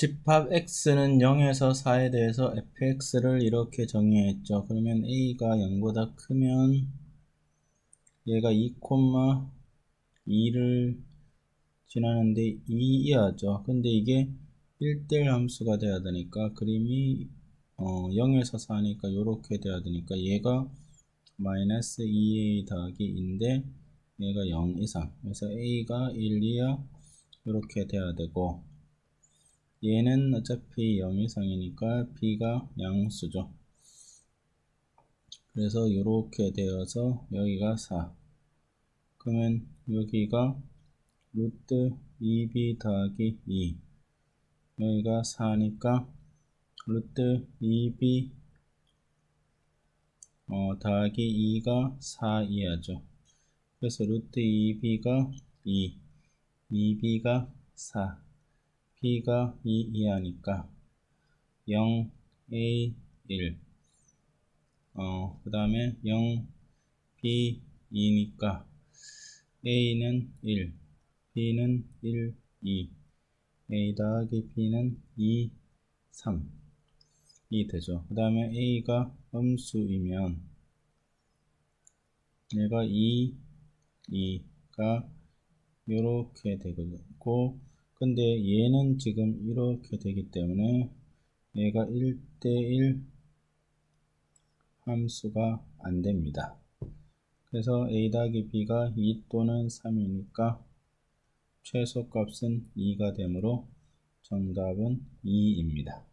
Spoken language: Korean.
집합 x는 0에서 4에 대해서 fx를 이렇게 정의했죠. 그러면 a가 0보다 크면 얘가 2,2를 지나는데 2 이하죠. 근데 이게 1대1 함수가 돼야 되니까 그림이 어, 0에서 4니까 이렇게 돼야 되니까 얘가 마이너스 2a 더하기 2인데 얘가 0 이상 그래서 a가 1 이하 이렇게 돼야 되고 얘는 어차피 0 이상이니까 b가 양수죠. 그래서 이렇게 되어서 여기가 4 그러면 여기가 루트 2b 더하기 2 여기가 4니까 루트 2b 어, 더하기 2가 4 이하죠. 그래서 루트 2b가 2 2b가 4 b가 2 이하니까 0 a 1 어, 그 다음에 0 b 2니까 a는 1 b는 1 2 a 더하기 b는 2 3 이 되죠. 그 다음에 a가 음수이면 얘가 2 2가 이렇게 되고 근데 얘는 지금 이렇게 되기 때문에 얘가 1대1 함수가 안 됩니다. 그래서 a 더하기 b가 2 또는 3이니까 최소값은 2가 되므로 정답은 2입니다.